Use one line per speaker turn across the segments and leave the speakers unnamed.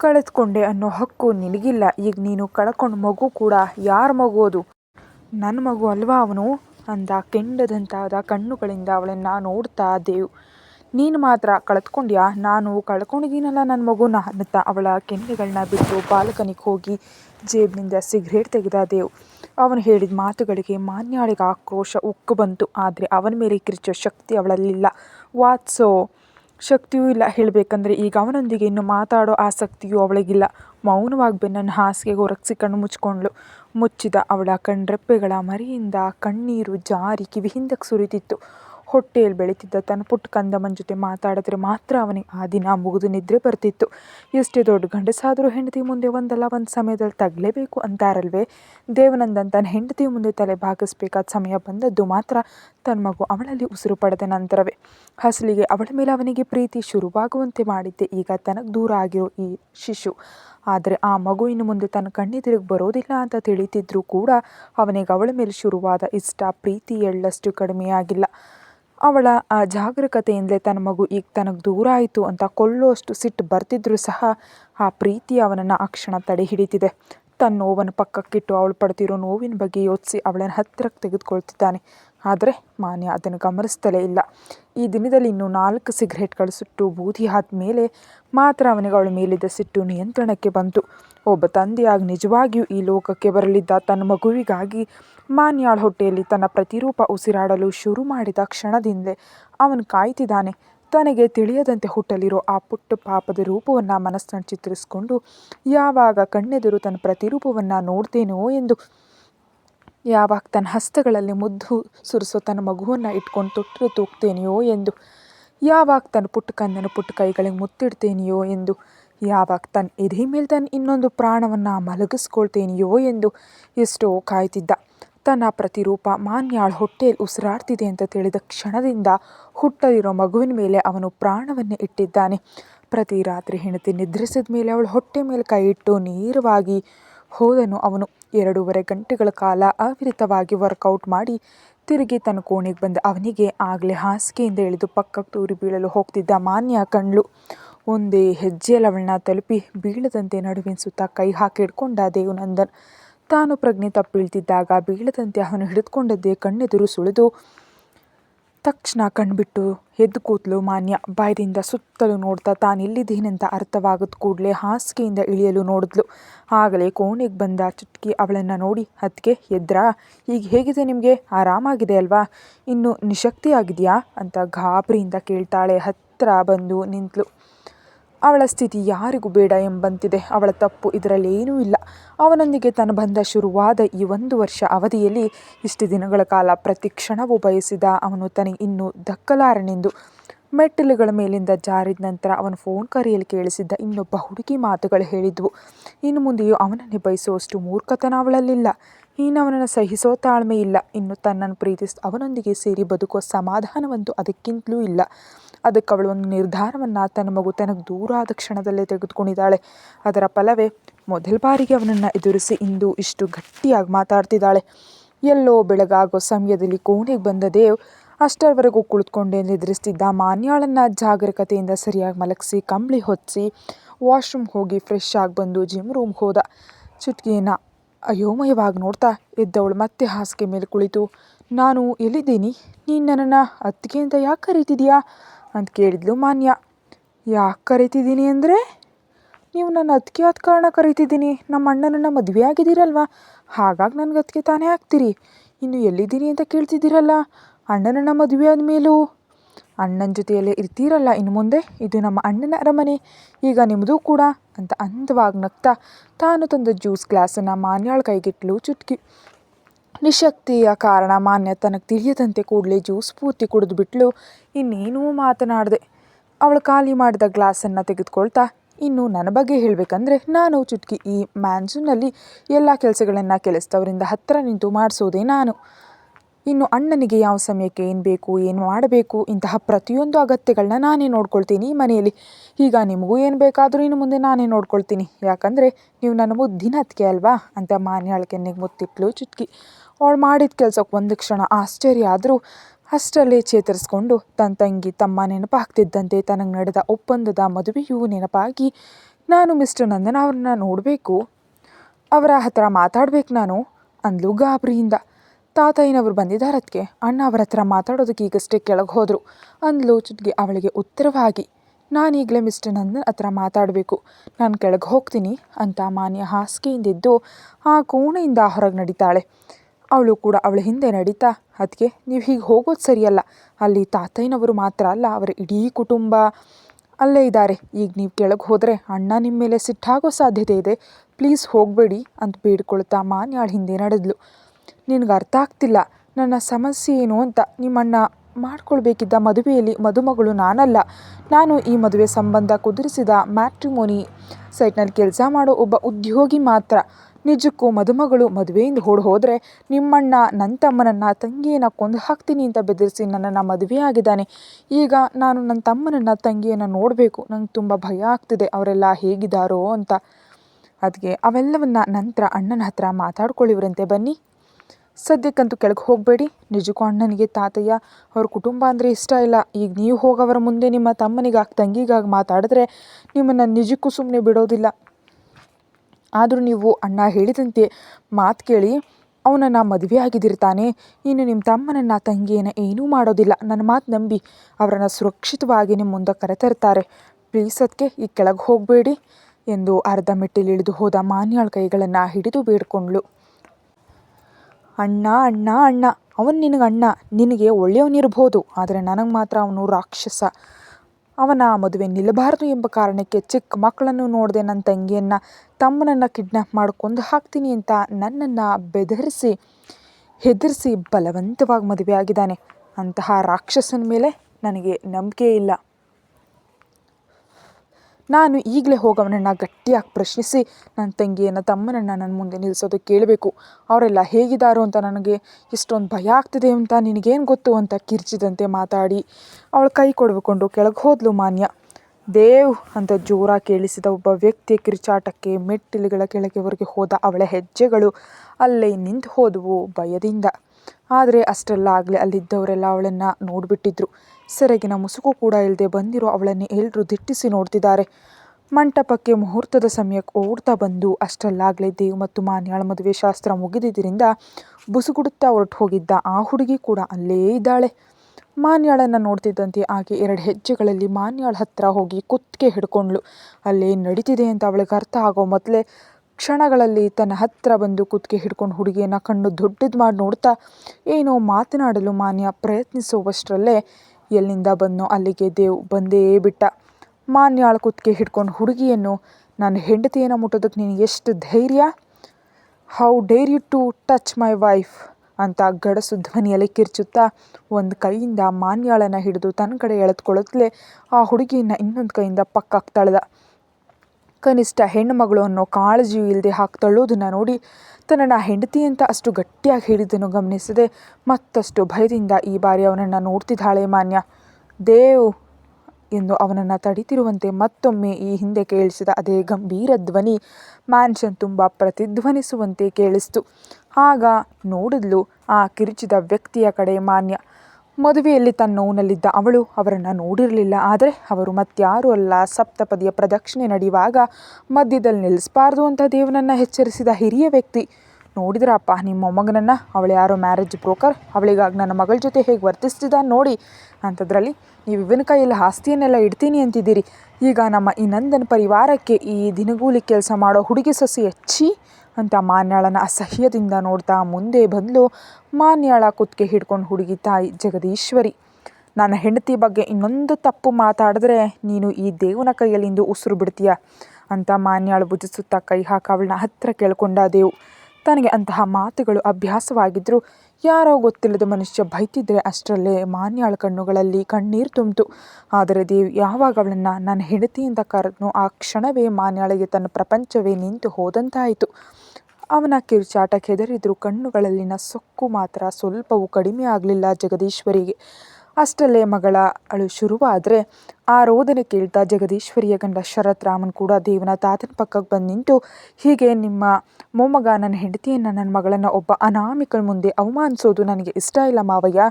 ಕಳೆದುಕೊಂಡೆ ಅನ್ನೋ ಹಕ್ಕು ನಿನಗಿಲ್ಲ. ಈಗ ನೀನು ಕಳ್ಕೊಂಡು ಮಗು ಕೂಡ ಯಾರ ಮಗು ಅದು? ನನ್ನ ಮಗು ಅಲ್ವಾ ಅವನು? ಅಂದ ಕೆಂಡದಂತಾದ ಕಣ್ಣುಗಳಿಂದ ಅವಳನ್ನು ನೋಡ್ತಾ ದೇವ್. ನೀನು ಮಾತ್ರ ಕಳೆದುಕೊಂಡ್ಯಾ ನಾನು ಕಳ್ಕೊಂಡಿದ್ದೀನಲ್ಲ ನನ್ನ ಮಗುನ, ಅನ್ನುತ್ತಾ ಅವಳ ಕೆನ್ನೆಗಳನ್ನ ಬಿಟ್ಟು ಬಾಲಕನಿಗೆ ಹೋಗಿ ಜೇಬಿನಿಂದ ಸಿಗರೇಟ್ ತೆಗೆದ ದೇವ್. ಅವನು ಹೇಳಿದ ಮಾತುಗಳಿಗೆ ಮಾನ್ಯಾಳಿಗೆ ಆಕ್ರೋಶ ಉಕ್ಕು ಬಂತು. ಆದರೆ ಅವನ ಮೇಲೆ ಕಿರಿಚೋ ಶಕ್ತಿ ಅವಳಲ್ಲಿಲ್ಲ. ವಾತ್ಸೋ! ಶಕ್ತಿಯೂ ಇಲ್ಲ. ಹೇಳಬೇಕಂದ್ರೆ ಈಗ ಅವನೊಂದಿಗೆ ಇನ್ನು ಮಾತಾಡೋ ಆಸಕ್ತಿಯೂ ಅವಳಿಗಿಲ್ಲ. ಮೌನವಾಗಿ ಬೆನ್ನನ್ನು ಹಾಸಿಗೆಗೆ ಒರಗಿಸಿ ಕಣ್ಣು ಮುಚ್ಕೊಂಡ್ಳು ಮುಚ್ಚಿದ ಅವಳ ಕಣ್ರೆಪ್ಪೆಗಳ ಮರಿಯಿಂದ ಕಣ್ಣೀರು ಜಾರಿ ಕಿವಿ ಹಿಂದಕ್ಕೆ ಸುರಿತಿತ್ತು ಹೊಟ್ಟೆಯಲ್ಲಿ ಬೆಳೀತಿದ್ದ ತನ್ನ ಪುಟ್ಟ ಕಂದಮ್ಮನ ಜೊತೆ ಮಾತಾಡಿದ್ರೆ ಮಾತ್ರ ಅವನಿಗೆ ಆ ದಿನ ಮುಗಿದು ನಿದ್ರೆ ಬರ್ತಿತ್ತು. ಎಷ್ಟೇ ದೊಡ್ಡ ಗಂಡಸಾದರೂ ಹೆಂಡತಿ ಮುಂದೆ ಒಂದಲ್ಲ, ಒಂದು ಸಮಯದಲ್ಲಿ ತಗಲೇಬೇಕು ಅಂತಾರಲ್ವೇ? ದೇವನಂದನ್ ತನ್ನ ಹೆಂಡತಿ ಮುಂದೆ ತಲೆ ಬಾಗಿಸ್ಬೇಕಾದ ಸಮಯ ಬಂದದ್ದು ಮಾತ್ರ ತನ್ನ ಮಗು ಅವಳಲ್ಲಿ ಉಸಿರು ಪಡೆದ ನಂತರವೇ. ಹಸಲಿಗೆ ಅವಳ ಮೇಲೆ ಅವನಿಗೆ ಪ್ರೀತಿ ಶುರುವಾಗುವಂತೆ ಮಾಡಿದ್ದೆ. ಈಗ ತನಗೆ ದೂರ ಆಗಿರೋ ಈ ಶಿಶು. ಆದರೆ ಆ ಮಗು ಇನ್ನು ಮುಂದೆ ತನ್ನ ಕಣ್ಣೆದುರಿಗೆ ಬರೋದಿಲ್ಲ ಅಂತ ತಿಳಿತಿದ್ರೂ ಕೂಡ ಅವನಿಗೆ ಅವಳ ಮೇಲೆ ಶುರುವಾದ ಇಷ್ಟ, ಪ್ರೀತಿ ಎಳ್ಳಷ್ಟು ಕಡಿಮೆಯಾಗಿಲ್ಲ. ಅವಳ ಆ ಜಾಗರೂಕತೆಯಿಂದಲೇ ತನ್ನ ಮಗು ಈಗ ತನಗೆ ದೂರ ಆಯಿತು ಅಂತ ಕೊಲ್ಲುವಷ್ಟು ಸಿಟ್ಟು ಬರ್ತಿದ್ರೂ ಸಹ ಆ ಪ್ರೀತಿ ಅವನನ್ನು ಆ ಕ್ಷಣ ತಡೆ ಹಿಡಿತಿದೆ. ತನ್ನ ನೋವನ್ನು ಪಕ್ಕಕ್ಕಿಟ್ಟು ಅವಳು ಪಡ್ತಿರೋ ನೋವಿನ ಬಗ್ಗೆ ಯೋಚಿಸಿ ಅವಳನ್ನು ಹತ್ತಿರಕ್ಕೆ ತೆಗೆದುಕೊಳ್ತಿದ್ದಾನೆ. ಆದರೆ ಮಾನ್ಯ ಅದನ್ನು ಗಮನಿಸ್ತಲೇ ಇಲ್ಲ. ಈ ದಿನದಲ್ಲಿ ಇನ್ನೂ ನಾಲ್ಕು ಸಿಗರೇಟ್ಗಳು ಸುಟ್ಟು ಬೂದಿ ಆದಮೇಲೆ ಮಾತ್ರ ಅವನಿಗೆ ಅವಳ ಮೇಲಿದ್ದ ಸಿಟ್ಟು ನಿಯಂತ್ರಣಕ್ಕೆ ಬಂತು. ಒಬ್ಬ ತಂದೆಯಾಗಿ ನಿಜವಾಗಿಯೂ ಈ ಲೋಕಕ್ಕೆ ಬರಲಿದ್ದ ತನ್ನ ಮಗುವಿಗಾಗಿ ಮಾನ್ಯಾಳ ಹೊಟ್ಟೆಯಲ್ಲಿ ತನ್ನ ಪ್ರತಿರೂಪ ಉಸಿರಾಡಲು ಶುರು ಮಾಡಿದ ಕ್ಷಣದಿಂದಲೇ ಅವನು ಕಾಯ್ತಿದ್ದಾನೆ. ತನಗೆ ತಿಳಿಯದಂತೆ ಹುಟ್ಟಲಿರೋ ಆ ಪುಟ್ಟ ಪಾಪದ ರೂಪವನ್ನು ಮನಸ್ಸನ್ನು ಚಿತ್ರಿಸಿಕೊಂಡು, ಯಾವಾಗ ಕಣ್ಣೆದುರು ತನ್ನ ಪ್ರತಿರೂಪವನ್ನು ನೋಡ್ತೇನೋ ಎಂದು, ಯಾವಾಗ ತನ್ನ ಹಸ್ತಗಳಲ್ಲಿ ಮುದ್ದು ಸುರಿಸೋ ತನ್ನ ಮಗುವನ್ನು ಇಟ್ಕೊಂಡು ತೊಟ್ಟು ತೂಗ್ತೇನೆಯೋ ಎಂದು, ಯಾವಾಗ ತನ್ನ ಪುಟ್ಟ ಕಣ್ಣನ್ನು ಪುಟ್ಟ ಕೈಗಳಿಗೆ ಮುತ್ತಿಡ್ತೇನೆಯೋ ಎಂದು, ಯಾವಾಗ ತನ್ನ ಎದೆ ಮೇಲೆ ತನ್ನ ಇನ್ನೊಂದು ಪ್ರಾಣವನ್ನು ಮಲಗಿಸ್ಕೊಳ್ತೇನೆಯೋ ಎಂದು ಎಷ್ಟೋ ಕಾಯ್ತಿದ್ದ. ತನ್ನ ಪ್ರತಿರೂಪ ಮಾನ್ಯಾಳ್ ಹೊಟ್ಟೆಯಲ್ಲಿ ಉಸಿರಾಡ್ತಿದೆ ಅಂತ ತಿಳಿದ ಕ್ಷಣದಿಂದ ಹುಟ್ಟದಿರೋ ಮಗುವಿನ ಮೇಲೆ ಅವನು ಪ್ರಾಣವನ್ನೇ ಇಟ್ಟಿದ್ದಾನೆ. ಪ್ರತಿ ರಾತ್ರಿ ಹೆಂಡತಿ ನಿದ್ರಿಸಿದ ಮೇಲೆ ಅವಳು ಹೊಟ್ಟೆ ಮೇಲೆ ಕೈ ಇಟ್ಟು ನೇರವಾಗಿ ಹೋದನು ಅವನು. ಎರಡೂವರೆ ಗಂಟೆಗಳ ಕಾಲ ಅವಿರತವಾಗಿ ವರ್ಕೌಟ್ ಮಾಡಿ ತಿರುಗಿ ತನ್ನ ಕೋಣೆಗೆ ಬಂದ ಅವನಿಗೆ ಆಗಲೇ ಹಾಸಿಗೆಯಿಂದ ಇಳಿದು ಪಕ್ಕಕ್ಕೆ ತೂರಿ ಬೀಳಲು ಹೋಗ್ತಿದ್ದ ಮಾನ್ಯ ಕಣ್ಲು ಒಂದೇ ಹೆಜ್ಜೆಯಲ್ಲಿ ಅವಳನ್ನ ತಲುಪಿ ಬೀಳದಂತೆ ನಡುವಿನ ಸುತ್ತ ಕೈ ಹಾಕಿ ಹಿಡ್ಕೊಂಡ ದೇವನಂದನ್. ತಾನು ಪ್ರಜ್ಞೆ ತಪ್ಪೀಳ್ತಿದ್ದಾಗ ಬೀಳದಂತೆ ಅವನು ಹಿಡಿದುಕೊಂಡದ್ದೇ ಕಣ್ಣೆದುರು ಸುಳಿದು ತಕ್ಷಣ ಕಣ್ಬಿಟ್ಟು ಎದ್ದು ಕೂತಲು ಮಾನ್ಯ. ಬಾಯದಿಂದ ಸುತ್ತಲೂ ನೋಡ್ತಾ ತಾನೆಲ್ಲಿದ್ದೀನೆಂತ ಅರ್ಥವಾಗದ ಕೂಡಲೇ ಹಾಸಿಗೆಯಿಂದ ಇಳಿಯಲು ನೋಡಿದ್ಲು. ಆಗಲೇ ಕೋಣೆಗೆ ಬಂದ ಚುಟ್ಕಿ ಅವಳನ್ನು ನೋಡಿ ಹತ್ತಿಗೆ, ಎದ್ರ, ಈಗ ಹೇಗಿದೆ ನಿಮಗೆ? ಆರಾಮಾಗಿದೆ ಅಲ್ವಾ? ಇನ್ನು ನಿಶಕ್ತಿ ಆಗಿದೆಯಾ ಅಂತ ಗಾಬರಿಯಿಂದ ಕೇಳ್ತಾಳೆ. ಹತ್ತಿರ ಬಂದು ನಿಂತಳು ಅವಳ ಸ್ಥಿತಿ ಯಾರಿಗೂ ಬೇಡ ಎಂಬಂತಿದೆ. ಅವಳ ತಪ್ಪು ಇದರಲ್ಲಿ ಏನೂ ಇಲ್ಲ. ಅವನೊಂದಿಗೆ ತನ್ನ ಬಂಧ ಶುರುವಾದ ಈ ಒಂದು ವರ್ಷ ಅವಧಿಯಲ್ಲಿ ಇಷ್ಟು ದಿನಗಳ ಕಾಲ ಪ್ರತಿ ಕ್ಷಣವೂ ಬಯಸಿದ ಅವನು ತನಗೆ ಇನ್ನೂ ದಕ್ಕಲಾರನೆಂದು ಮೆಟ್ಟಿಲುಗಳ ಮೇಲಿಂದ ಜಾರಿದ ನಂತರ ಅವನು ಫೋನ್ ಕರೆಯಲ್ಲಿ ಕೇಳಿಸಿದ್ದ ಇನ್ನೊಬ್ಬ ಹುಡುಗಿ ಮಾತುಗಳು ಹೇಳಿದ್ವು. ಇನ್ನು ಮುಂದೆಯೂ ಅವನನ್ನೇ ಬಯಸುವಷ್ಟು ಮೂರ್ಖತನ ಅವಳಲ್ಲಿಲ್ಲ. ಇನ್ನು ಅವನನ್ನು ಸಹಿಸೋ ತಾಳ್ಮೆ ಇಲ್ಲ. ಇನ್ನು ತನ್ನನ್ನು ಪ್ರೀತಿಸ್ ಅವನೊಂದಿಗೆ ಸೇರಿ ಬದುಕುವ ಸಮಾಧಾನವಂತೂ ಅದಕ್ಕಿಂತಲೂ ಇಲ್ಲ. ಅದಕ್ಕೆ ಅವಳು ಒಂದು ನಿರ್ಧಾರವನ್ನು ತನ್ನ ಮಗು ತನಗೆ ದೂರ ಆದ ಕ್ಷಣದಲ್ಲೇ ತೆಗೆದುಕೊಂಡಿದ್ದಾಳೆ. ಅದರ ಫಲವೇ ಮೊದಲ ಬಾರಿಗೆ ಅವನನ್ನು ಎದುರಿಸಿ ಇಂದು ಇಷ್ಟು ಗಟ್ಟಿಯಾಗಿ ಮಾತಾಡ್ತಿದ್ದಾಳೆ. ಎಲ್ಲೋ ಬೆಳಗಾಗೋ ಸಮಯದಲ್ಲಿ ಕೋಣೆಗೆ ಬಂದ ದೇವ್ ಅಷ್ಟರವರೆಗೂ ಕುಳಿತುಕೊಂಡೇ ನಿದ್ರಿಸ್ತಿದ್ದ ಮಾನ್ಯಾಳನ್ನು ಜಾಗರೂಕತೆಯಿಂದ ಸರಿಯಾಗಿ ಮಲಗಿಸಿ, ಕಂಬಳಿ ಹೊತ್ತಿಸಿ, ವಾಶ್ರೂಮ್ ಹೋಗಿ ಫ್ರೆಶ್ ಆಗಿ ಬಂದು ಜಿಮ್ ರೂಮ್ಗೆ ಹೋದ. ಚುಟ್ಕಿಯನ್ನು ಅಯೋಮಯವಾಗಿ ನೋಡ್ತಾ ಇದ್ದವಳು ಮತ್ತೆ ಹಾಸಿಗೆ ಮೇಲೆ ಕುಳಿತು, ನಾನು ಎಲ್ಲಿದ್ದೀನಿ? ನೀನು ನನ್ನನ್ನು ಅತ್ತಿಗೆ ಅಂತ ಯಾಕೆ ಕರೀತಿದೀಯಾ ಅಂತ ಕೇಳಿದ್ಲು ಮಾನ್ಯ. ಯಾಕೆ ಕರಿತಿದ್ದೀನಿ ಅಂದರೆ? ನೀವು ನನ್ನ ಅತ್ತಿಗೆ ಆದ ಕಾರಣ ಕರಿತಿದ್ದೀನಿ. ನಮ್ಮ ಅಣ್ಣನನ್ನು ಮದುವೆ ಆಗಿದ್ದೀರಲ್ವ? ಹಾಗಾಗಿ ನನಗೆ ಅದಕ್ಕೆ ತಾನೇ ಆಗ್ತೀರಿ. ಇನ್ನು ಎಲ್ಲಿದ್ದೀನಿ ಅಂತ ಕೇಳ್ತಿದ್ದೀರಲ್ಲ? ಅಣ್ಣನನ್ನು ಮದುವೆ ಆದಮೇಲೂ? ಅಣ್ಣನ ಜೊತೆಯಲ್ಲೇ ಇರ್ತೀರಲ್ಲ ಇನ್ನು ಮುಂದೆ? ಇದು ನಮ್ಮ ಅಣ್ಣನ ಅರಮನೆ. ಈಗ ನಿಮ್ಮದು ಕೂಡ ಅಂತ ಅಂದವಾಗಿ ನಗ್ತಾ ತಾನು ತಂದ ಜ್ಯೂಸ್ ಗ್ಲಾಸನ್ನು ಮಾನ್ಯಾಳ ಕೈಗಿಟ್ಲು ಚುಟ್ಕಿ. ನಿಶಕ್ತಿಯ ಕಾರಣ ಮಾನ್ಯ ತನಗೆ ತಿಳಿಯದಂತೆ ಕೂಡಲೇ ಜ್ಯೂಸ್ ಪೂರ್ತಿ ಕುಡಿದು ಬಿಟ್ಲು. ಇನ್ನೇನೂ ಮಾತನಾಡದೆ. ಅವಳು ಖಾಲಿ ಮಾಡಿದ ಗ್ಲಾಸನ್ನು ತೆಗೆದುಕೊಳ್ತಾ, ಇನ್ನು ನನ್ನ ಬಗ್ಗೆ ಹೇಳಬೇಕಂದ್ರೆ ನಾನು ಚುಟ್ಕಿ ಈ ಮ್ಯಾನ್ಸನ್ನಲ್ಲಿ ಎಲ್ಲ ಕೆಲಸಗಳನ್ನು ಕೆಲಸದವರಿಂದ ಹತ್ತಿರ ನಿಂತು ಮಾಡಿಸೋದೇ ನಾನು. ಇನ್ನು ಅಣ್ಣನಿಗೆ ಯಾವ ಸಮಯಕ್ಕೆ ಏನು ಬೇಕು, ಏನು ಮಾಡಬೇಕು, ಇಂತಹ ಪ್ರತಿಯೊಂದು ಅಗತ್ಯಗಳನ್ನ ನಾನೇ ನೋಡ್ಕೊಳ್ತೀನಿ ಮನೆಯಲ್ಲಿ. ಈಗ ನಿಮಗೂ ಏನು ಬೇಕಾದರೂ ಇನ್ನು ಮುಂದೆ ನಾನೇ ನೋಡ್ಕೊಳ್ತೀನಿ. ಯಾಕಂದರೆ ನೀವು ನನ್ನ ಮುದ್ದಿನ ಅಲ್ವಾ? ಅಂತ ಮಾನ್ಯಾಳ ಕೆನ್ನೆಗೆ ಮುತ್ತಿಟ್ಲು ಚುಟ್ಕಿ. ಅವಳು ಮಾಡಿದ ಕೆಲಸಕ್ಕೆ ಒಂದು ಕ್ಷಣ ಆಶ್ಚರ್ಯ ಆದರೂ ಅಷ್ಟರಲ್ಲೇ ಚೇತರಿಸ್ಕೊಂಡು ತನ್ನ ತಂಗಿ ತಮ್ಮ ನೆನಪಾಗ್ತಿದ್ದಂತೆ ತನಗೆ ನಡೆದ ಒಪ್ಪಂದದ ಮದುವೆಯೂ ನೆನಪಾಗಿ, ನಾನು ಮಿಸ್ಟರ್ ನಂದನ ಅವ್ರನ್ನ ನೋಡಬೇಕು. ಅವರ ಹತ್ರ ಮಾತಾಡ್ಬೇಕು ನಾನು, ಅಂದ್ಲು ಗಾಬರಿಯಿಂದ. ತಾತಯ್ಯನವರು ಬಂದಿದ್ದಾರದಕ್ಕೆ ಅಣ್ಣ ಅವರ ಹತ್ರ ಮಾತಾಡೋದಕ್ಕೆ ಈಗಷ್ಟೇ ಕೆಳಗೆ ಹೋದರು. ಅಂದ್ಲು ಚುಟ್ಗೆ ಅವಳಿಗೆ ಉತ್ತರವಾಗಿ ನಾನೀಗಲೇ ಮಿಸ್ಟರ್ ನಂದನ್ ಹತ್ರ ಮಾತಾಡಬೇಕು. ನಾನು ಕೆಳಗೆ ಹೋಗ್ತೀನಿ, ಅಂತ ಮಾನ್ಯ ಹಾಸಿಗೆಯಿಂದಿದ್ದು ಆ ಕೋಣೆಯಿಂದ ಹೊರಗೆ ನಡೀತಾಳೆ. ಅವಳು ಕೂಡ ಅವಳ ಹಿಂದೆ ನಡೀತಾ ಅದಕ್ಕೆ ನೀವು ಹೀಗೆ ಹೋಗೋದು ಸರಿಯಲ್ಲ. ಅಲ್ಲಿ ತಾತಯ್ಯನವರು ಮಾತ್ರ ಅಲ್ಲ, ಅವರ ಇಡೀ ಕುಟುಂಬ ಅಲ್ಲೇ ಇದ್ದಾರೆ ಈಗ ನೀವು ಕೆಳಗೆ ಹೋದರೆ ಅಣ್ಣ ನಿಮ್ಮ ಮೇಲೆ ಸಿಟ್ಟಾಗೋ ಸಾಧ್ಯತೆ ಇದೆ. ಪ್ಲೀಸ್ ಹೋಗಬೇಡಿ ಅಂತ ಬೇಡ್ಕೊಳ್ತಾ ಮಾನ್ಯಾಳ ಹಿಂದೆ ನಡೆದ್ಲು. ನಿನಗೆ ಅರ್ಥ ಆಗ್ತಿಲ್ಲ, ನನ್ನ ಸಮಸ್ಯೆ ಏನು ಅಂತ. ನಿಮ್ಮಣ್ಣ ಮಾಡ್ಕೊಳ್ಬೇಕಿದ್ದ ಮದುವೆಯಲ್ಲಿ ಮದುಮಗಳು ನಾನಲ್ಲ. ನಾನು ಈ ಮದುವೆ ಸಂಬಂಧ ಕುದುರಿಸಿದ ಮ್ಯಾಟ್ರಿಮೋನಿ ಸೈಟ್ನಲ್ಲಿ ಕೆಲಸ ಮಾಡೋ ಒಬ್ಬ ಉದ್ಯೋಗಿ ಮಾತ್ರ. ನಿಜಕ್ಕೂ ಮದುಮಗಳು ಮದುವೆಯಿಂದ ಓಡಿ ಹೋದರೆ ನಿಮ್ಮಣ್ಣ ನನ್ನ ತಮ್ಮನನ್ನು ತಂಗಿಯನ್ನು ಕೊಂದು ಹಾಕ್ತೀನಿ ಅಂತ ಬೆದರಿಸಿ ನನ್ನನ್ನು ಮದುವೆ ಆಗಿದ್ದಾನೆ. ಈಗ ನಾನು ನನ್ನ ತಮ್ಮನನ್ನು, ತಂಗಿಯನ್ನು ನೋಡಬೇಕು. ನಂಗೆ ತುಂಬ ಭಯ ಆಗ್ತಿದೆ. ಅವರೆಲ್ಲ ಹೇಗಿದ್ದಾರೋ ಅಂತ. ಅದಕ್ಕೆ ಅವೆಲ್ಲವನ್ನ ನಂತರ ಅಣ್ಣನ ಹತ್ರ ಮಾತಾಡ್ಕೊಳ್ಳಿವ್ರಂತೆ ಬನ್ನಿ. ಸದ್ಯಕ್ಕಂತೂ ಕೆಳಗೆ ಹೋಗಬೇಡಿ. ನಿಜಕ್ಕೂ ಅಣ್ಣನಿಗೆ ತಾತಯ್ಯ, ಅವ್ರ ಕುಟುಂಬ ಅಂದರೆ ಇಷ್ಟ ಇಲ್ಲ. ಈಗ ನೀವು ಹೋಗೋವರ ಮುಂದೆ ನಿಮ್ಮ ತಮ್ಮನಿಗಾಗಿ, ತಂಗಿಗಾಗಿ ಮಾತಾಡಿದ್ರೆ ನಿಮ್ಮನ್ನು ನಿಜಕ್ಕೂ ಸುಮ್ಮನೆ ಬಿಡೋದಿಲ್ಲ. ಆದರೂ ನೀವು ಅಣ್ಣ ಹೇಳಿದಂತೆ ಮಾತು ಕೇಳಿ ಅವನನ್ನು ಮದುವೆ ಆಗಿದ್ದಿರ್ತಾನೆ. ಇನ್ನು ನಿಮ್ಮ ತಮ್ಮನನ್ನ ತಂಗಿಯನ್ನು ಏನೂ ಮಾಡೋದಿಲ್ಲ. ನನ್ನ ಮಾತು ನಂಬಿ ಅವರನ್ನು ಸುರಕ್ಷಿತವಾಗಿ ನಿಮ್ಮ ಮುಂದೆ ಕರೆತರ್ತಾರೆ. ಪ್ಲೀಸ್ ಅದಕ್ಕೆ ಈ ಕೆಳಗೆ ಹೋಗಬೇಡಿ ಎಂದು ಅರ್ಧ ಮೆಟ್ಟಿಲಿಳಿದು ಹೋದ ಮಾನ್ಯಾಳ್ ಕೈಗಳನ್ನು ಹಿಡಿದು ಬೇಡ್ಕೊಂಡ್ಳು. ಅಣ್ಣ ಅಣ್ಣ ಅಣ್ಣ, ಅವನು ನಿನಗೆ ಅಣ್ಣ. ನಿನಗೆ ಒಳ್ಳೆಯವನಿರ್ಬೋದು. ಆದರೆ ನನಗೆ ಮಾತ್ರ ಅವನು ರಾಕ್ಷಸ. ಅವನ ಮದುವೆ ನಿಲ್ಲಬಾರದು ಎಂಬ ಕಾರಣಕ್ಕೆ ಚಿಕ್ಕ ಮಕ್ಕಳನ್ನು ನೋಡದೆ ನನ್ನ ತಂಗಿಯನ್ನು ತಮ್ಮನನ್ನು ಕಿಡ್ನ್ಯಾಪ್ ಮಾಡ್ಕೊಂಡು ಹಾಕ್ತೀನಿ ಅಂತ ನನ್ನನ್ನು ಬೆದರಿಸಿ, ಹೆದರಿಸಿ ಬಲವಂತವಾಗಿ ಮದುವೆ ಆಗಿದ್ದಾನೆ ಅಂತಹ ರಾಕ್ಷಸನ ಮೇಲೆ ನನಗೆ ನಂಬಿಕೆ ಇಲ್ಲ. ನಾನು ಈಗಲೇ ಹೋಗಿ ಅವನನ್ನು ಗಟ್ಟಿಯಾಗಿ ಪ್ರಶ್ನಿಸಿ ನನ್ನ ತಂಗಿಯನ್ನು, ತಮ್ಮನನ್ನು ನನ್ನ ಮುಂದೆ ನಿಲ್ಲಿಸೋದು ಕೇಳಬೇಕು. ಅವರೆಲ್ಲ ಹೇಗಿದ್ದಾರೋ ಅಂತ ನನಗೆ ಇಷ್ಟೊಂದು ಭಯ ಆಗ್ತಿದೆ ಅಂತ ನಿನಗೇನು ಗೊತ್ತು ಅಂತ ಕಿರ್ಚಿದಂತೆ ಮಾತಾಡಿ. ಅವಳ ಕೈ ಕೊಡಬೇಕೊಂಡು ಕೆಳಗೆ ಹೋದ್ಲು ಮಾನ್ಯ. ದೇವ್ ಅಂತ ಜೋರಾಗಿ ಕೇಳಿಸಿದ ಒಬ್ಬ ವ್ಯಕ್ತಿಯ ಕಿರಿಚಾಟಕ್ಕೆ, ಮೆಟ್ಟಿಲುಗಳ ಕೆಳಗೆವರೆಗೆ ಹೋದ ಅವಳ ಹೆಜ್ಜೆಗಳು ಅಲ್ಲೇ ನಿಂತು ಹೋದವು ಭಯದಿಂದ. ಆದರೆ ಅಷ್ಟೆಲ್ಲ ಆಗಲಿ ಅಲ್ಲಿದ್ದವರೆಲ್ಲ ಅವಳನ್ನು ನೋಡಿಬಿಟ್ಟಿದ್ರು. ಸೆರಗಿನ ಮುಸುಕು ಕೂಡ ಇಲ್ಲದೆ ಬಂದಿರೋ ಅವಳನ್ನು ಎಲ್ಲರೂ ದಿಟ್ಟಿಸಿ ನೋಡ್ತಿದ್ದಾರೆ. ಮಂಟಪಕ್ಕೆ ಮುಹೂರ್ತದ ಸಮಯಕ್ಕೆ ಓಡ್ತಾ ಬಂದು ಅಷ್ಟಲ್ಲಾಗಲೇ ದೇವ್ ಮತ್ತು ಮಾನ್ಯಾಳ ಮದುವೆ ಶಾಸ್ತ್ರ ಮುಗಿದಿದ್ದರಿಂದ ಬುಸುಗುಡುತ್ತಾ ಹೊರಟು ಹೋಗಿದ್ದ ಆ ಹುಡುಗಿ ಕೂಡ ಅಲ್ಲೇ ಇದ್ದಾಳೆ. ಮಾನ್ಯಾಳನ್ನು ನೋಡ್ತಿದ್ದಂತೆ ಆಕೆ ಎರಡು ಹೆಜ್ಜೆಗಳಲ್ಲಿ ಮಾನ್ಯಾಳ ಹತ್ತಿರ ಹೋಗಿ ಕುತ್ತಿಗೆ ಹಿಡ್ಕೊಂಡ್ಳು. ಅಲ್ಲೇ ನಡೀತಿದೆ ಅಂತ ಅವಳಿಗೆ ಅರ್ಥ ಆಗೋ ಮೊದಲೇ ಕ್ಷಣಗಳಲ್ಲಿ ತನ್ನ ಹತ್ತಿರ ಬಂದು ಕುತ್ತಿಗೆ ಹಿಡ್ಕೊಂಡು ಹುಡುಗಿಯನ್ನು ಕಣ್ಣು ದೊಡ್ಡದು ಮಾಡಿ ನೋಡ್ತಾ ಏನೋ ಮಾತನಾಡಲು ಮಾನ್ಯ ಪ್ರಯತ್ನಿಸುವಷ್ಟರಲ್ಲೇ ಎಲ್ಲಿಂದ ಬಂದನೋ ಅಲ್ಲಿಗೆ ದೇವ್ ಬಂದೇ ಬಿಟ್ಟ. ಮಾನ್ಯಾಳ ಕುತ್ತಿಗೆ ಹಿಡ್ಕೊಂಡು ಹುಡುಗಿಯನ್ನು, ನನ್ನ ಹೆಂಡತಿಯನ್ನು ಮುಟ್ಟೋದಕ್ಕೆ ನಿನಗೆ ಎಷ್ಟು ಧೈರ್ಯ? How dare you to touch my wife ಅಂತ ಗಡಸು ಧ್ವನಿಯಲ್ಲಿ ಕಿರ್ಚುತ್ತಾ ಒಂದು ಕೈಯಿಂದ ಮಾನ್ಯಾಳನ್ನು ಹಿಡಿದು ತನ್ನ ಕಡೆ ಎಳೆದುಕೊಳ್ಳುತ್ತಲೇ ಆ ಹುಡುಗಿಯನ್ನು ಇನ್ನೊಂದು ಕೈಯಿಂದ ಪಕ್ಕಕ್ಕೆ ತಳ್ದ. ಕನಿಷ್ಠ ಹೆಣ್ಣುಮಗಳು ಅನ್ನೋ ಕಾಳಜಿ ಇಲ್ಲದೆ ತಳ್ಳೋದನ್ನು ನೋಡಿ ತನ್ನನ್ನು ಹೆಂಡತಿ ಅಂತ ಅಷ್ಟು ಗಟ್ಟಿಯಾಗಿ ಹೇಳಿದ್ದನ್ನು ಗಮನಿಸದೆ ಮತ್ತಷ್ಟು ಭಯದಿಂದ ಈ ಬಾರಿ ಅವನನ್ನು ನೋಡ್ತಿದ್ದಾಳೆ ಮಾನ್ಯ. ದೇವ್ ಎಂದು ಅವನನ್ನು ತಡಿತಿರುವಂತೆ ಮತ್ತೊಮ್ಮೆ ಈ ಹಿಂದೆ ಕೇಳಿಸಿದ ಅದೇ ಗಂಭೀರ ಧ್ವನಿ ಮ್ಯಾನ್ಷನ್ ತುಂಬ ಪ್ರತಿಧ್ವನಿಸುವಂತೆ ಕೇಳಿಸ್ತು. ಆಗ ನೋಡಿದ್ಲು ಆ ಕಿರಿಚಿದ ವ್ಯಕ್ತಿಯ ಕಡೆ ಮಾನ್ಯ. ಮದುವೆಯಲ್ಲಿ ತನ್ನ ನೋವಿನಲ್ಲಿದ್ದ ಅವಳು ಅವರನ್ನು ನೋಡಿರಲಿಲ್ಲ. ಆದರೆ ಅವರು ಮತ್ಯಾರೂ ಅಲ್ಲ, ಸಪ್ತಪದಿಯ ಪ್ರದಕ್ಷಿಣೆ ನಡೆಯುವಾಗ ಮಧ್ಯದಲ್ಲಿ ನಿಲ್ಲಿಸಬಾರ್ದು ಅಂತ ದೇವನನ್ನು ಎಚ್ಚರಿಸಿದ ಹಿರಿಯ ವ್ಯಕ್ತಿ ನೋಡಿದ್ರಪ್ಪ, ನಿಮ್ಮ ಮೊಮ್ಮಗನನ್ನು, ಅವಳು ಯಾರೋ ಮ್ಯಾರೇಜ್ ಬ್ರೋಕರ್, ಅವಳಿಗಾಗಿ ನನ್ನ ಮಗಳ ಜೊತೆ ಹೇಗೆ ವರ್ತಿಸ್ತಿದ್ದ ನೋಡಿ. ಅಂಥದ್ರಲ್ಲಿ, ನೀವು ಇವನ ಕೈಯಲ್ಲಿ ಆಸ್ತಿಯನ್ನೆಲ್ಲ ಇಡ್ತೀನಿ ಅಂತಿದ್ದೀರಿ. ಈಗ ನಮ್ಮ ಈ ನಂದನ ಪರಿವಾರಕ್ಕೆ ಈ ದಿನಗೂಲಿ ಕೆಲಸ ಮಾಡೋ ಹುಡುಗಿ ಸೊಸೆ ಹೆಚ್ಚಿ ಅಂತ ಮಾನ್ಯಾಳನ ಅಸಹ್ಯದಿಂದ ನೋಡ್ತಾ ಮುಂದೆ ಬಂದು ಮಾನ್ಯಾಳ ಕುತ್ತಿಗೆ ಹಿಡ್ಕೊಂಡು ಹುಡುಗಿ ತಾಯಿ ಜಗದೀಶ್ವರಿ. ನನ್ನ ಹೆಂಡತಿ ಬಗ್ಗೆ ಇನ್ನೊಂದು ತಪ್ಪು ಮಾತಾಡಿದ್ರೆ ನೀನು ಈ ದೇವನ ಕೈಯಲ್ಲಿಂದು ಉಸಿರು ಬಿಡ್ತೀಯ? ಅಂತ ಮಾನ್ಯಾಳು ಭುಜಿಸುತ್ತಾ ಕೈ ಹಾಕಿ ಅವಳನ್ನ ಹತ್ತಿರ ಕೇಳ್ಕೊಂಡ ದೇವು. ತನಗೆ ಅಂತಹ ಮಾತುಗಳು ಅಭ್ಯಾಸವಾಗಿದ್ದರೂ ಯಾರೋ ಗೊತ್ತಿಲ್ಲದ ಮನುಷ್ಯ ಬೈತಿದ್ರೆ ಅಷ್ಟರಲ್ಲೇ ಮಾನ್ಯಾಳ ಕಣ್ಣುಗಳಲ್ಲಿ ಕಣ್ಣೀರು ತುಂಬಿತು. ಆದರೆ ದೇವಿ ಯಾವಾಗ ಅವಳನ್ನು ನನ್ನ ಹೆಂಡತಿಯಿಂದ ಕರೆದ್ನೋ ಆ ಕ್ಷಣವೇ ಮಾನ್ಯಾಳಿಗೆ ತನ್ನ ಪ್ರಪಂಚವೇ ನಿಂತು ಹೋದಂತಾಯಿತು. ಅವನ ಕಿರುಚಾಟ ಹೆದರಿದ್ರು ಕಣ್ಣುಗಳಲ್ಲಿನ ಸೊಕ್ಕು ಮಾತ್ರ ಸ್ವಲ್ಪವೂ ಕಡಿಮೆ ಆಗಲಿಲ್ಲ ಜಗದೀಶ್ವರಿಗೆ. ಅಷ್ಟರಲ್ಲೇ ಮಗಳ ಅಳು ಶುರುವಾದರೆ ಆ ರೋದನೆ ಕೇಳ್ತಾ ಜಗದೀಶ್ವರಿಯ ಗಂಡ ಶರತ್ ರಾಮನ್ ಕೂಡ ದೇವನ ತಾತನ ಪಕ್ಕಕ್ಕೆ ಬಂದು ನಿಂತು, ಹೀಗೆ ನಿಮ್ಮ ಮೊಮ್ಮಗ ನನ್ನ ಹೆಂಡತಿಯನ್ನು ನನ್ನ ಮಗಳನ್ನು ಒಬ್ಬ ಅನಾಮಿಕಳ ಮುಂದೆ ಅವಮಾನಿಸೋದು ನನಗೆ ಇಷ್ಟ ಇಲ್ಲ ಮಾವಯ್ಯ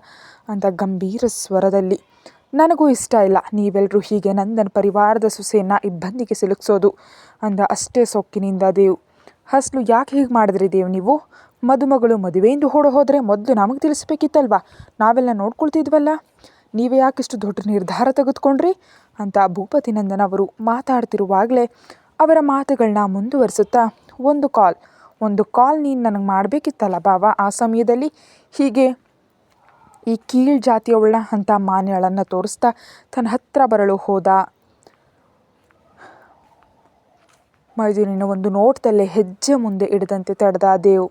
ಅಂತ ಗಂಭೀರ ಸ್ವರದಲ್ಲಿ. ನನಗೂ ಇಷ್ಟ ಇಲ್ಲ. ನೀವೆಲ್ಲರೂ ಹೀಗೆ ನಂದನ ಪರಿವಾರದ ಸೊಸೆಯನ್ನು ಇಬ್ಬಂದಿಗೆ ಸಿಲುಕಿಸೋದು ಅಂದ ಅಷ್ಟೇ ಸೊಕ್ಕಿನಿಂದ ದೇವು. ಹಸ್ಲು ಯಾಕೆ ಹೀಗೆ ಮಾಡಿದ್ರಿ ದೇವ್ ನೀವು? ಮದುಮಗಳು ಮದುವೆಯಿಂದ ಹೋಡೋ ಹೋದರೆ ಮೊದಲು ನಮಗೆ ತಿಳಿಸ್ಬೇಕಿತ್ತಲ್ವಾ? ನಾವೆಲ್ಲ ನೋಡ್ಕೊಳ್ತಿದ್ವಲ್ಲ? ನೀವೇ ಯಾಕಿಷ್ಟು ದೊಡ್ಡ ನಿರ್ಧಾರ ತೆಗೆದುಕೊಂಡ್ರಿ? ಅಂತ ಭೂಪತಿ ನಂದನ್ ಅವರು ಮಾತಾಡ್ತಿರುವಾಗಲೇ ಅವರ ಮಾತುಗಳನ್ನ ಮುಂದುವರಿಸುತ್ತಾ, ಒಂದು ಕಾಲ್ ಒಂದು ಕಾಲ್ ನೀನು ನನಗೆ ಮಾಡಬೇಕಿತ್ತಲ್ಲ ಬಾವ, ಆ ಸಮಯದಲ್ಲಿ? ಹೀಗೆ ಈ ಕೀಳ್ ಜಾತಿಯವಳ ಅಂತ ಮಾನ್ಯಳನ್ನು ತೋರಿಸ್ತಾ ತನ್ನ ಹತ್ರ ಬರಲು ಹೋದ. ಮೈದೂರಿನ ಒಂದು ನೋಟದಲ್ಲೇ ಹೆಜ್ಜೆ ಮುಂದೆ ಇಡದಂತೆ ತಡೆದ ದೇವ್.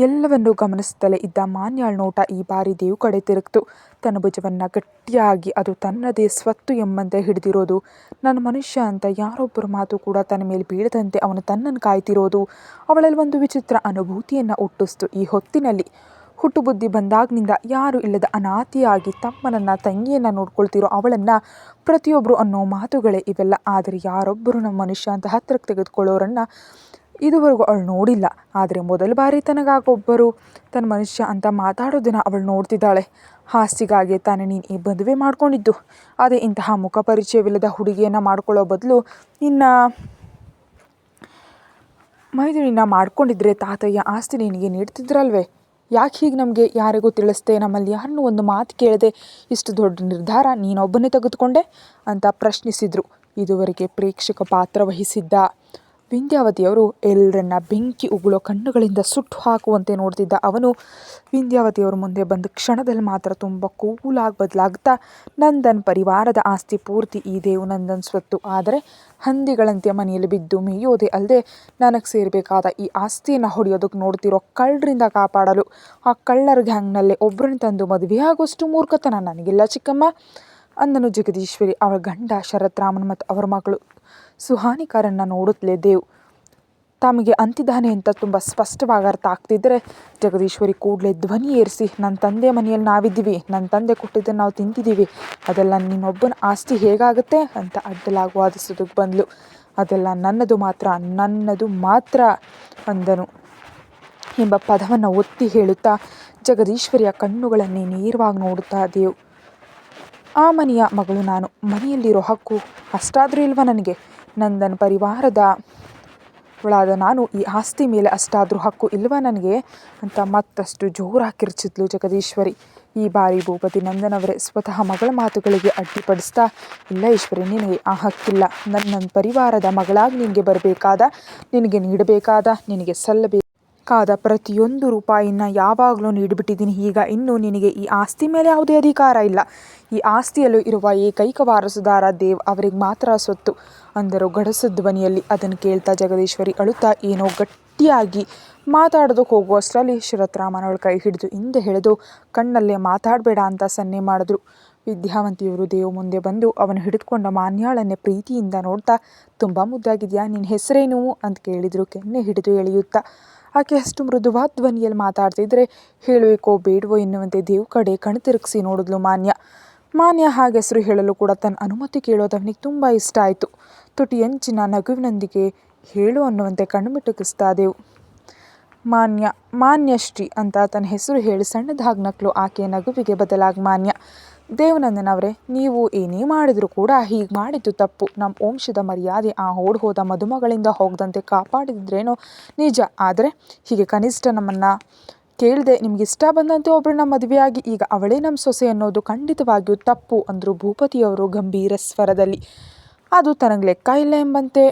ಎಲ್ಲವನ್ನೂ ಗಮನಿಸುತ್ತಲೇ ಇದ್ದ ಮಾನ್ಯಾಳ್ ನೋಟ ಈ ಬಾರಿ ದೇವು ಕಡೆ ತಿರುಗ್ತು. ತನ್ನ ಭುಜವನ್ನು ಗಟ್ಟಿಯಾಗಿ ಅದು ತನ್ನದೇ ಸ್ವತ್ತು ಎಂಬಂತೆ ಹಿಡಿದಿರೋದು. ನನ್ನ ಮನುಷ್ಯ ಅಂತ ಯಾರೊಬ್ಬರ ಮಾತು ಕೂಡ ತನ್ನ ಮೇಲೆ ಬೀಳದಂತೆ ಅವನು ತನ್ನನ್ನು ಕಾಯ್ತಿರೋದು. ಅವಳಲ್ಲಿ ಒಂದು ವಿಚಿತ್ರ ಅನುಭೂತಿಯನ್ನು ಹುಟ್ಟಿಸ್ತು ಈ ಹೊತ್ತಿನಲ್ಲಿ. ಹುಟ್ಟು ಬುದ್ಧಿ ಬಂದಾಗಿನಿಂದ ಯಾರು ಇಲ್ಲದ ಅನಾಥಿಯಾಗಿ ತಮ್ಮನನ್ನು ತಂಗಿಯನ್ನು ನೋಡ್ಕೊಳ್ತಿರೋ ಅವಳನ್ನು ಪ್ರತಿಯೊಬ್ಬರು ಅನ್ನೋ ಮಾತುಗಳೇ ಇವೆಲ್ಲ. ಆದರೆ ಯಾರೊಬ್ಬರು ನಮ್ಮ ಮನುಷ್ಯ ಅಂತ ಹತ್ತಿರಕ್ಕೆ ತೆಗೆದುಕೊಳ್ಳೋರನ್ನು ಇದುವರೆಗೂ ಅವಳು ನೋಡಿಲ್ಲ. ಆದರೆ ಮೊದಲ ಬಾರಿ ತನಗಾಗೊಬ್ಬರು. ತನ್ನ ಮನುಷ್ಯ ಅಂತ ಮಾತಾಡೋದನ್ನು ಅವಳು ನೋಡ್ತಿದ್ದಾಳೆ. ಹಾಸ್ತಿಗಾಗಿ ತಾನೇ ನೀನು ಈ ಮದುವೆ ಮಾಡ್ಕೊಂಡಿದ್ದು. ಅದೇ ಇಂತಹ ಮುಖ ಪರಿಚಯವಿಲ್ಲದ ಹುಡುಗಿಯನ್ನು ಮಾಡ್ಕೊಳ್ಳೋ ಬದಲು ಇನ್ನು ಮೈದುನಿನ ಮಾಡ್ಕೊಂಡಿದ್ರೆ ತಾತಯ್ಯ ಆಸ್ತಿ ನಿನಗೆ ನೀಡ್ತಿದ್ರಲ್ವೇ? ಯಾಕೆ ಹೀಗೆ ನಮಗೆ ಯಾರಿಗೂ ತಿಳಿಸ್ದೆ ನಮ್ಮಲ್ಲಿ ಯಾರನ್ನೂ ಒಂದು ಮಾತು ಕೇಳದೆ ಇಷ್ಟು ದೊಡ್ಡ ನಿರ್ಧಾರ ನೀನೊಬ್ಬನೇ ತೆಗೆದುಕೊಂಡೆ? ಅಂತ ಪ್ರಶ್ನಿಸಿದರು. ಇದುವರೆಗೆ ಪ್ರೇಕ್ಷಕ ಪಾತ್ರ ವಹಿಸಿದ್ದ ವಿಂಧ್ಯಾವತಿಯವರು ಎಲ್ಲರನ್ನ ಬೆಂಕಿ ಉಗುಳೋ ಕಣ್ಣುಗಳಿಂದ ಸುಟ್ಟು ಹಾಕುವಂತೆ ನೋಡ್ತಿದ್ದ ಅವನು, ವಿಂಧ್ಯಾವತಿಯವರು ಮುಂದೆ ಬಂದ ಕ್ಷಣದಲ್ಲಿ ಮಾತ್ರ ತುಂಬ ಕೂಲಾಗಿ ಬದಲಾಗ್ತಾ, ನಂದನ್ ಪರಿವಾರದ ಆಸ್ತಿ ಪೂರ್ತಿ ಈ ದೇವು ನಂದನ್ ಸ್ವತ್ತು. ಆದರೆ ಹಂದಿಗಳಂತೆ ಮನೆಯಲ್ಲಿ ಬಿದ್ದು ಮೇಯೋದೆ ಅಲ್ಲದೆ ನನಗೆ ಸೇರಬೇಕಾದ ಈ ಆಸ್ತಿಯನ್ನು ಹೊಡೆಯೋದಕ್ಕೆ ನೋಡ್ತಿರೋ ಕಳ್ಳರಿಂದ ಕಾಪಾಡಲು ಆ ಕಳ್ಳರ ಗ್ಯಾಂಗ್ನಲ್ಲೇ ಒಬ್ಬರನ್ನು ತಂದು ಮದುವೆಯಾಗೋಷ್ಟು ಮೂರ್ಖತನ ನನಗಿಲ್ಲ ಚಿಕ್ಕಮ್ಮ, ಅಂದನು ಜಗದೀಶ್ವರಿ ಅವಳ ಗಂಡ ಶರತ್ ರಾಮನ್ ಮತ್ತು ಅವರ ಮಗಳು. ಸುಹಾನಿಕರನ್ನು ನೋಡುತ್ತಲೇ ದೇವ್. ತಮಗೆ ಅಂತಿದ್ದಾನೆ ಅಂತ ತುಂಬ ಸ್ಪಷ್ಟವಾಗಿ ಅರ್ಥ ಆಗ್ತಿದ್ದರೆ ಜಗದೀಶ್ವರಿ ಕೂಡಲೇ ಧ್ವನಿ ಏರಿಸಿ ನನ್ನ ತಂದೆ ಮನೆಯಲ್ಲಿ ನಾವಿದ್ದೀವಿ ನನ್ನ ತಂದೆ ಕೊಟ್ಟಿದ್ದನ್ನು ನಾವು ತಿಂತಿದ್ದೀವಿ ಅದೆಲ್ಲ ನಿನ್ನೊಬ್ಬನ ಆಸ್ತಿ ಹೇಗಾಗುತ್ತೆ? ಅಂತ ಅಡ್ಡಲಾಗಿ ವಾದಿಸೋದಕ್ಕೆ ಬಂದಲು. ಅದೆಲ್ಲ ನನ್ನದು ಮಾತ್ರ ನನ್ನದು ಮಾತ್ರ, ಅಂದನು. ಎಂಬ ಪದವನ್ನು ಒತ್ತಿ ಹೇಳುತ್ತಾ ಜಗದೀಶ್ವರಿಯ ಕಣ್ಣುಗಳನ್ನೇ ನೇರವಾಗಿ ನೋಡುತ್ತಾ ದೇವ್. ಆ ಮನೆಯ ಮಗಳು ನಾನು, ಮನೆಯಲ್ಲಿರೋ ಹಕ್ಕು ಅಷ್ಟಾದರೂ ಇಲ್ವಾ ನನಗೆ? ನಂದನ್ ಪರಿವಾರದ ಒಳಾದ ನಾನು ಈ ಆಸ್ತಿ ಮೇಲೆ ಅಷ್ಟಾದರೂ ಹಕ್ಕು ಇಲ್ವಾ ನನಗೆ ಅಂತ ಮತ್ತಷ್ಟು ಜೋರಾಗಿ ಕಿರ್ಚಿದ್ಲು ಜಗದೀಶ್ವರಿ. ಈ ಬಾರಿ ಭೂಪತಿ ನಂದನವರೇ ಸ್ವತಃ ಮಗಳ ಮಾತುಗಳಿಗೆ ಅಡ್ಡಿಪಡಿಸ್ತಾ, ಇಲ್ಲ ಈಶ್ವರಿ, ನಿನಗೆ ಆ ಹಕ್ಕಿಲ್ಲ. ನನ್ನ ಪರಿವಾರದ ಮಗಳಾಗಿ ನಿನಗೆ ಬರಬೇಕಾದ, ನಿನಗೆ ನೀಡಬೇಕಾದ, ನಿನಗೆ ಸಲ್ಲಬೇಕಾದ ಪ್ರತಿಯೊಂದು ರೂಪಾಯಿನ ಯಾವಾಗಲೂ ನೀಡಿಬಿಟ್ಟಿದ್ದೀನಿ. ಈಗ ಇನ್ನು ನಿನಗೆ ಈ ಆಸ್ತಿ ಮೇಲೆ ಯಾವುದೇ ಅಧಿಕಾರ ಇಲ್ಲ. ಈ ಆಸ್ತಿಯಲ್ಲೂ ಇರುವ ಏಕೈಕ ವಾರಸುದಾರ ದೇವ್ ಅವರಿಗೆ ಮಾತ್ರ ಸ್ವತ್ತು ಅಂದರು. ಗಡಸು ಧ್ವನಿಯಲ್ಲಿ ಅದನ್ನು ಕೇಳ್ತಾ ಜಗದೀಶ್ವರಿ ಅಳುತ್ತಾ ಏನೋ ಗಟ್ಟಿಯಾಗಿ ಮಾತಾಡೋದಕ್ಕೆ ಹೋಗುವಷ್ಟರಲ್ಲಿ ಶರತ್ರಾಮನವಳ ಕೈ ಹಿಡಿದು ಹಿಂದೆ ಎಳೆದು, ಕಣ್ಣಲ್ಲೇ ಮಾತಾಡಬೇಡ ಅಂತ ಸನ್ನೆ ಮಾಡಿದ್ರು. ವಿದ್ಯಾವಂತಿಯವರು ದೇವ್ ಮುಂದೆ ಬಂದು ಅವನು ಹಿಡಿದುಕೊಂಡ ಮಾನ್ಯಾಳನ್ನೇ ಪ್ರೀತಿಯಿಂದ ನೋಡ್ತಾ, ತುಂಬ ಮುದ್ದಾಗಿದೆಯಾ? ನಿನ್ನ ಹೆಸರೇನು? ಅಂತ ಕೇಳಿದರು. ಕೆನ್ನೆ ಹಿಡಿದು ಎಳೆಯುತ್ತಾ, ಆಕೆ ಅಷ್ಟು ಮೃದುವಾದ ಧ್ವನಿಯಲ್ಲಿ ಮಾತಾಡ್ತಿದ್ರೆ ಹೇಳಬೇಕೋ ಬೇಡವೋ ಎನ್ನುವಂತೆ ದೇವ್ ಕಡೆ ಕಣ್ ತಿರುಗಿಸಿ ನೋಡಿದ್ಲು ಮಾನ್ಯ. ಮಾನ್ಯ ಹಾಗೆ ಹೆಸರು ಹೇಳಲು ಕೂಡ ತನ್ನ ಅನುಮತಿ ಕೇಳೋದು ಅವನಿಗೆ ತುಂಬ ಇಷ್ಟ ಆಯಿತು. ತುಟಿಯಂಚಿನ ನಗುವಿನೊಂದಿಗೆ ಹೇಳು ಅನ್ನುವಂತೆ ಕಣ್ಣುಮಿಟುಕಿಸ್ತಾದೆವು ಮಾನ್ಯ ಮಾನ್ಯ, ಮಾನ್ಯಶ್ರೀ ಅಂತ ತನ್ನ ಹೆಸರು ಹೇಳಿ ಸಣ್ಣದಾಗಿ ನಕ್ಲು ಆಕೆಯ ನಗುವಿಗೆ ಬದಲಾಗಿ ಮಾನ್ಯ. ದೇವನಂದನವರೇ ನೀವು ಏನೇ ಮಾಡಿದರೂ ಕೂಡ ಹೀಗೆ ಮಾಡಿದ್ದು ತಪ್ಪು. ನಮ್ಮ ವಂಶದ ಮರ್ಯಾದೆ ಆ ಓಡ್ ಹೋದ ಮದುಮಗಳಿಂದ ಹೋಗದಂತೆ ಕಾಪಾಡಿದ್ರೇನೋ ನಿಜ. ಆದರೆ ಹೀಗೆ ಕನಿಷ್ಠ ನಮ್ಮನ್ನು ಕೇಳದೆ ನಿಮ್ಗೆ ಇಷ್ಟ ಬಂದಂತೆ ಒಬ್ಬರನ್ನ ಮದುವೆಯಾಗಿ ಈಗ ಅವಳೇ ನಮ್ಮ ಸೊಸೆ ಅನ್ನೋದು ಖಂಡಿತವಾಗಿಯೂ ತಪ್ಪು ಅಂದರು ಭೂಪತಿಯವರು ಗಂಭೀರ ಸ್ವರದಲ್ಲಿ. ಅದು ತನಗೆ ಲೆಕ್ಕ ಇಲ್ಲ ಎಂಬಂತೆ.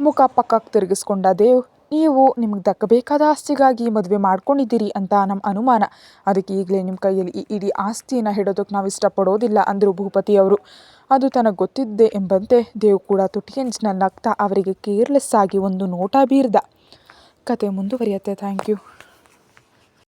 ಮುಖ ಪಕ್ಕಕ್ಕೆ ತಿರುಗಿಸ್ಕೊಂಡ ದೇವ್, ನೀವು ನಿಮಗೆ ದಕ್ಕಬೇಕಾದ ಆಸ್ತಿಗಾಗಿ ಮದುವೆ ಮಾಡ್ಕೊಂಡಿದ್ದೀರಿ ಅಂತ ನಮ್ಮ ಅನುಮಾನ. ಅದಕ್ಕೆ ಈಗಲೇ ನಿಮ್ಮ ಕೈಯಲ್ಲಿ ಈ ಇಡೀ ಆಸ್ತಿಯನ್ನು ಹಿಡೋದಕ್ಕೆ ನಾವು ಇಷ್ಟಪಡೋದಿಲ್ಲ ಅಂದರು ಭೂಪತಿಯವರು. ಅದು ತನಗೆ ಗೊತ್ತಿದ್ದೆ ಎಂಬಂತೆ ದೇವ್ ಕೂಡ ತುಟಿಯಂಜ್ನ ನಗ್ತಾ ಅವರಿಗೆ ಕೇರ್ಲೆಸ್ ಆಗಿ ಒಂದು ನೋಟ ಬೀರ್ದ. ಕತೆ ಮುಂದುವರಿಯುತ್ತೆ. Thank you.